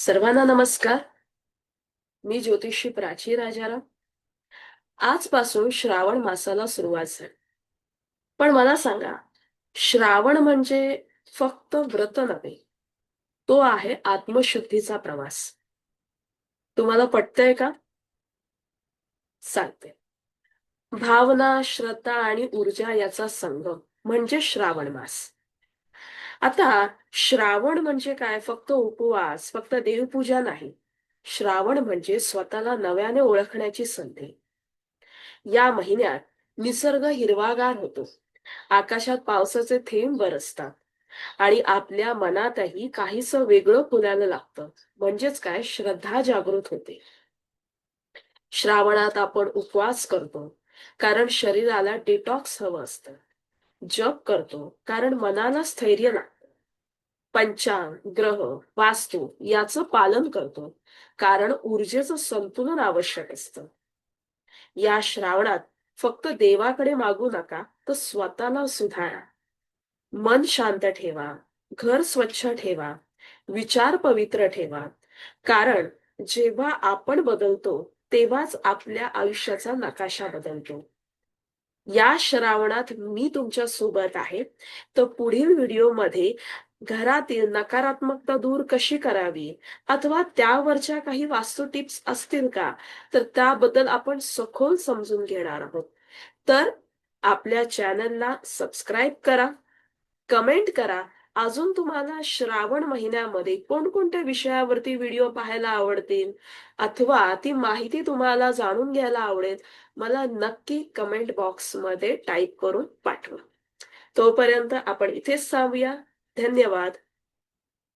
सर्वांना नमस्कार. मी ज्योतिषी प्राची राजाराम. आजपासून श्रावण मासाला सुरुवात झाली. पण मला सांगा श्रावण म्हणजे फक्त व्रत नव्हे तो आहे आत्मशुद्धीचा प्रवास. तुम्हाला पटतंय का? सांगते. भावना श्रद्धा आणि ऊर्जा याचा संगम म्हणजे श्रावण मास. आता श्रावण म्हणजे काय? फक्त उपवास फक्त देवपूजा नाही. श्रावण म्हणजे स्वतःला नव्याने ओळखण्याची संधी. या महिन्यात निसर्ग हिरवागार होतो. आकाशात पावसाचे थेंब बरसतात आणि आपल्या मनातही काहीस वेगळं फुलायला लागतं. म्हणजेच काय? श्रद्धा जागृत होते. श्रावणात आपण उपवास करतो. कारण शरीराला डिटॉक्स हवं असतं. जप करतो. कारण मनाला स्थैर्य लागतं पंचांग ग्रह वास्तू याचं पालन करतो. कारण ऊर्जेचं संतुलन आवश्यक असतं. या श्रावणात फक्त देवाकडे मागू नका तर स्वतःला सुधारा. मन शांत ठेवा. घर स्वच्छ ठेवा. विचार पवित्र ठेवा. कारण जेव्हा आपण बदलतो तेव्हाच आपल्या आयुष्याचा नकाशा बदलतो. या श्रावणात मी तुमच्यासोबत आहे. तर पुढील व्हिडिओमध्ये घरातील नकारात्मकता दूर कशी करावी? अथवा त्यावरच्या काही वास्तू टिप्स असतील का? तर त्याबद्दल आपण सखोल समजून घेणार आहोत. तर आपल्या चॅनलला सबस्क्राईब करा कमेंट करा अजून तुम्हाला श्रावण महिन्यामध्ये कोणकोणत्या विषयावरती व्हिडिओ पाहायला आवडतील? अथवा ती माहिती तुम्हाला जाणून घ्यायला आवडेल मला नक्की कमेंट बॉक्समध्ये टाईप करून पाठवा. तोपर्यंत आपण इथेच थांबूया. धन्यवाद.